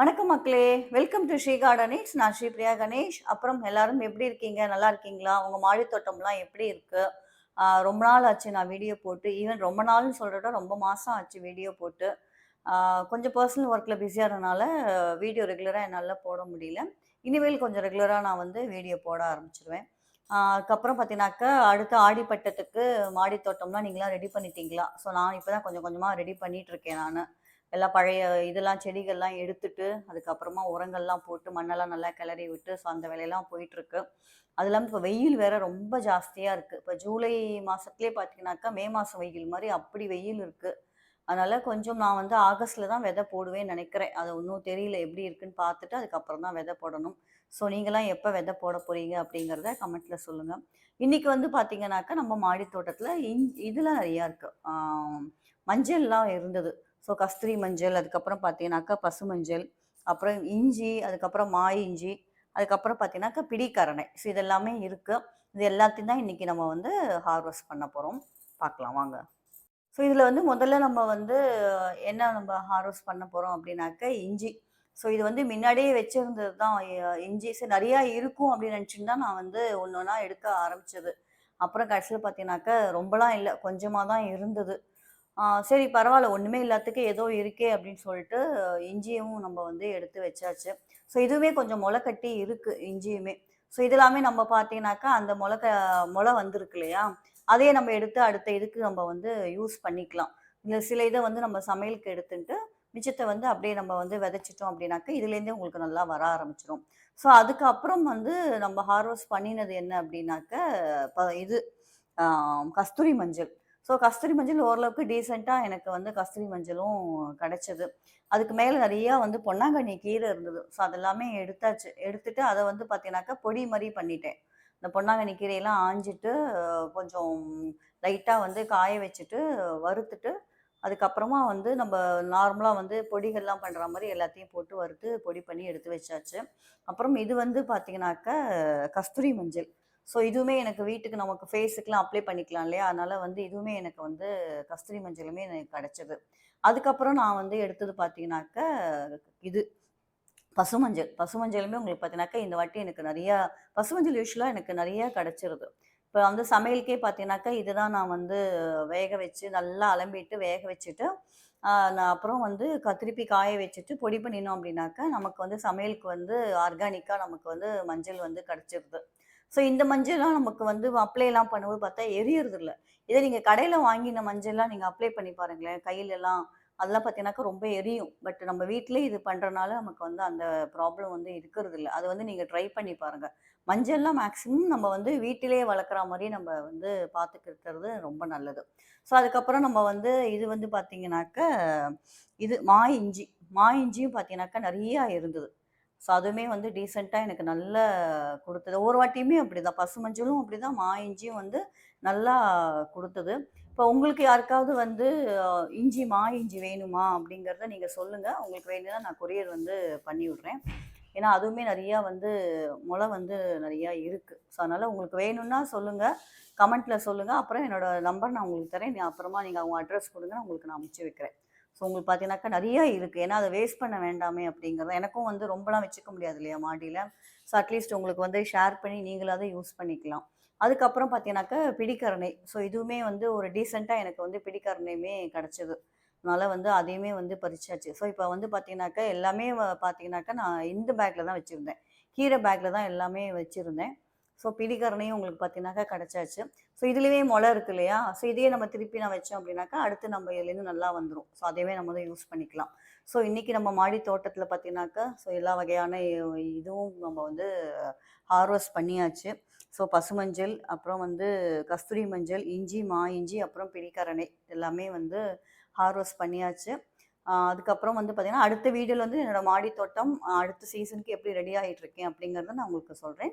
வணக்கம் மக்களே. Welcome to Sri கார்டனிக்ஸ் நான் ஸ்ரீ பிரியா கணேஷ். அப்புறம் எல்லாரும் எப்படி இருக்கீங்க? நல்லா இருக்கீங்களா? உங்கள் மாடி தோட்டம்லாம் எப்படி இருக்கு? ரொம்ப நாள் ஆச்சு நான் வீடியோ போட்டு. ஈவன் ரொம்ப நாள்னு சொல்கிறத ரொம்ப மாதம் ஆச்சு வீடியோ போட்டு. கொஞ்சம் பர்சனல் ஒர்க்கில் பிஸியாக இருந்தனால வீடியோ ரெகுலராக என்னால் போட முடியல. இனிமேல் கொஞ்சம் ரெகுலராக நான் வந்து வீடியோ போட ஆரம்பிச்சிருவேன். அதுக்கப்புறம் பார்த்தீங்கன்னாக்கா அடுத்த ஆடிப்பட்டத்துக்கு மாடி தோட்டம்லாம் நீங்களாம் ரெடி பண்ணிட்டீங்களா? ஸோ நான் இப்போ தான் கொஞ்சம் கொஞ்சமாக ரெடி பண்ணிகிட்ருக்கேன் இருக்கேன் நான். எல்லாம் பழைய இதெல்லாம் செடிகள்லாம் எடுத்துட்டு அதுக்கப்புறமா உரங்கள்லாம் போட்டு மண்ணெல்லாம் நல்லா கிளறி விட்டு ஸோ அந்த வேலையெல்லாம் போயிட்டுருக்கு. அது இல்லாமல் இப்போ வெயில் வேற ரொம்ப ஜாஸ்தியாக இருக்குது இப்போ ஜூலை மாதத்துலேயே பார்த்தீங்கன்னாக்கா மே மாதம் வெயில் மாதிரி அப்படி வெயில் இருக்குது அதனால் கொஞ்சம் நான் வந்து ஆகஸ்ட்டில் தான் விதை போடுவேன்னு நினைக்கிறேன். அது ஒன்றும் தெரியல எப்படி இருக்குன்னு பார்த்துட்டு அதுக்கப்புறம் தான் விதை போடணும். ஸோ நீங்களாம் எப்போ விதை போட போகிறீங்க அப்படிங்கிறத கமெண்ட்டில் சொல்லுங்கள் இன்றைக்கி வந்து பார்த்தீங்கன்னாக்கா நம்ம மாடி தோட்டத்தில் இன் இதெல்லாம் நிறையா இருக்குது மஞ்சள்லாம் இருந்தது. ஸோ கஸ்தூரி மஞ்சள் அதுக்கப்புறம் பார்த்தீங்கன்னாக்கா பசு மஞ்சள் அப்புறம் இஞ்சி அதுக்கப்புறம் மாய் இஞ்சி அதுக்கப்புறம் பார்த்தீங்கன்னாக்கா பிடிக்கரணை ஸோ இதெல்லாமே இருக்குது இது எல்லாத்தையும் தான் இன்றைக்கி நம்ம வந்து ஹார்வெஸ்ட் பண்ண போகிறோம் பார்க்கலாம் வாங்க. ஸோ இதில் வந்து முதல்ல நம்ம வந்து என்ன நம்ம ஹார்வெஸ்ட் பண்ண போகிறோம் அப்படின்னாக்கா இஞ்சி. ஸோ இது வந்து முன்னாடியே வச்சுருந்தது தான். இஞ்சி. சரி நிறையா இருக்கும் அப்படின்னு நினச்சிட்டு தான் நான் வந்து ஒன்று ஒன்றா எடுக்க ஆரம்பித்தது அப்புறம் கடைசியில் பார்த்தீங்கன்னாக்கா ரொம்பலாம் இல்லை. கொஞ்சமாக தான் இருந்தது. சரி பரவாயில்ல. ஒன்றுமே இல்லாததுக்கு ஏதோ இருக்கே அப்படின்னு சொல்லிட்டு இஞ்சியும் நம்ம வந்து எடுத்து வச்சாச்சு. ஸோ இதுவுமே கொஞ்சம் முளை கட்டி இருக்குது இஞ்சியுமே. ஸோ இதெல்லாமே நம்ம பார்த்தீங்கன்னாக்கா அந்த முளை க முளை வந்திருக்கு இல்லையா? அதையே நம்ம எடுத்து அடுத்த இதுக்கு நம்ம வந்து யூஸ் பண்ணிக்கலாம். இல்லை சில இதை வந்து நம்ம சமையலுக்கு எடுத்துட்டு மிச்சத்தை வந்து அப்படியே நம்ம வந்து விதைச்சிட்டோம் அப்படின்னாக்கா இதுலேருந்தே உங்களுக்கு நல்லா வர ஆரம்பிச்சிடும் ஸோ அதுக்கப்புறம் வந்து நம்ம ஹார்வெஸ்ட் பண்ணினது என்ன அப்படின்னாக்க ப- இது கஸ்தூரி மஞ்சள். ஸோ கஸ்தூரி மஞ்சள் ஓரளவுக்கு டீசெண்டாக எனக்கு வந்து கஸ்தூரி மஞ்சளும் கிடைச்சது. அதுக்கு மேலே நிறையா வந்து பொன்னாங்கண்ணி கீரை இருந்தது. ஸோ அதெல்லாமே எடுத்தாச்சு. எடுத்துட்டு அதை வந்து பார்த்தீங்கன்னாக்கா பொடி மாதிரி பண்ணிட்டேன். இந்த பொன்னாங்கண்ணி கீரையெல்லாம் ஆஞ்சிட்டு கொஞ்சம் லைட்டாக வந்து காய வச்சுட்டு வறுத்துட்டு அதுக்கப்புறமா வந்து நம்ம நார்மலாக வந்து பொடிகள்லாம் பண்ணுற மாதிரி எல்லாத்தையும் போட்டு வறுத்து பொடி பண்ணி எடுத்து வச்சாச்சு. அப்புறம் இது வந்து பார்த்திங்கனாக்கா கஸ்தூரி மஞ்சள். ஸோ இதுவுமே எனக்கு வீட்டுக்கு நமக்கு ஃபேஸுக்குலாம் அப்ளை பண்ணிக்கலாம் இல்லையா? அதனால வந்து இதுவுமே எனக்கு வந்து கஸ்தூரி மஞ்சளுமே எனக்கு கிடைச்சது. அதுக்கப்புறம் நான் வந்து எடுத்தது பார்த்தீங்கன்னாக்க இது பசுமஞ்சள். பசுமஞ்சளுமே உங்களுக்கு பார்த்தீங்கன்னாக்கா இந்த வாட்டி எனக்கு நிறையா பசுமஞ்சள் யூஸ்வலாக எனக்கு நிறையா கிடச்சிருது. இப்போ வந்து சமையலுக்கே பார்த்தீங்கன்னாக்கா இதுதான் நான் வந்து வேக வச்சு நல்லா அலம்பிட்டு வேக வச்சுட்டு நான் அப்புறம் வந்து கத்திருப்பி காய வச்சுட்டு பொடி பண்ணினோம் அப்படின்னாக்கா நமக்கு வந்து சமையலுக்கு வந்து ஆர்கானிக்காக நமக்கு வந்து மஞ்சள் வந்து கிடச்சிருது. ஸோ இந்த மஞ்சள்லாம் நமக்கு வந்து அப்ளைலாம் பண்ணும்போது பார்த்தா எரியறது இல்லை இதே நீங்கள் கடையில் வாங்கின மஞ்சள்லாம் நீங்கள் அப்ளை பண்ணி பாருங்களேன். கையிலலாம் அதெல்லாம் பார்த்தீங்கன்னாக்கா ரொம்ப எரியும். பட் நம்ம வீட்டிலே இது பண்ணுறனால நமக்கு வந்து அந்த ப்ராப்ளம் வந்து இருக்கிறது இல்லை அது வந்து நீங்கள் ட்ரை பண்ணி பாருங்கள் மஞ்சள்லாம் மேக்ஸிமம் நம்ம வந்து வீட்டிலே வளர்க்குற மாதிரி நம்ம வந்து பார்த்துக்கிறது ரொம்ப நல்லது. ஸோ அதுக்கப்புறம் நம்ம வந்து இது வந்து பார்த்தீங்கன்னாக்கா இது மா இஞ்சி. மா இஞ்சியும் பார்த்தீங்கன்னாக்கா நிறையா இருந்தது. ஸோ அதுவுமே வந்து டீசெண்டாக எனக்கு நல்ல கொடுத்தது. ஒவ்வொரு வாட்டியுமே அப்படி தான் பசு மஞ்சளும் அப்படி தான் மா இஞ்சியும் வந்து நல்லா கொடுத்தது. இப்போ உங்களுக்கு யாருக்காவது வந்து இஞ்சி மா இஞ்சி வேணுமா அப்படிங்கிறத நீங்கள் சொல்லுங்கள் உங்களுக்கு வேணும்னா நான் கொரியர் வந்து பண்ணி விட்றேன். ஏன்னா அதுவுமே நிறையா வந்து முளை வந்து நிறையா இருக்குது ஸோ அதனால் உங்களுக்கு வேணும்னா சொல்லுங்கள் கமெண்ட்டில் சொல்லுங்கள் அப்புறம் என்னோடய நம்பர் நான் உங்களுக்கு தரேன். நீ அப்புறமா நீங்கள் அவங்க அட்ரஸ் கொடுங்க. நான் உங்களுக்கு நான் அமுச்சு வைக்கிறேன். ஸோ உங்களுக்கு பார்த்தீங்கன்னாக்கா நிறையா இருக்குது ஏன்னா அதை வேஸ்ட் பண்ண வேண்டாமே அப்படிங்கிறது எனக்கும் வந்து ரொம்பலாம் வச்சுக்க முடியாது இல்லையா மாடியில்? ஸோ அட்லீஸ்ட் உங்களுக்கு வந்து ஷேர் பண்ணி நீங்களாவது யூஸ் பண்ணிக்கலாம். அதுக்கப்புறம் பார்த்தீங்கன்னாக்கா பிடிக்கரணை ஸோ இதுவுமே வந்து ஒரு டீசெண்டாக எனக்கு வந்து பிடிக்கரணையுமே கிடச்சிது. அதனால் வந்து அதையுமே வந்து பறிச்சாச்சு. ஸோ இப்போ வந்து பார்த்தீங்கன்னாக்கா எல்லாமே பார்த்தீங்கன்னாக்கா நான் இந்த பேக்கில் தான் வச்சுருந்தேன். கீரை பேக்கில் தான் எல்லாமே வச்சுருந்தேன். ஸோ பிடிக்கரணையும் உங்களுக்கு பார்த்தீங்கன்னாக்கா கிடச்சாச்சு. ஸோ இதுலேயே முளை இருக்கு இல்லையா? ஸோ இதையே நம்ம திருப்பி நான் வச்சோம் அப்படின்னாக்கா அடுத்து நம்ம இதுலேருந்து நல்லா வந்துடும் ஸோ அதையவே நம்ம வந்து யூஸ் பண்ணிக்கலாம். ஸோ இன்றைக்கி நம்ம மாடி தோட்டத்தில் பார்த்தீங்கன்னாக்கா ஸோ எல்லா வகையான இதுவும் நம்ம வந்து ஹார்வெஸ்ட் பண்ணியாச்சு. ஸோ பசுமஞ்சள் அப்புறம் வந்து கஸ்தூரி மஞ்சள் இஞ்சி மா இஞ்சி அப்புறம் பிடிக்கரணை எல்லாமே வந்து ஹார்வெஸ்ட் பண்ணியாச்சு. அதுக்கப்புறம் வந்து பார்த்தீங்கன்னா அடுத்த வீடியோவில் வந்து என்னோடய மாடி தோட்டம் அடுத்த சீசனுக்கு எப்படி ரெடி ஆகிட்டு இருக்கேன் அப்படிங்கிறத நான் உங்களுக்கு சொல்கிறேன்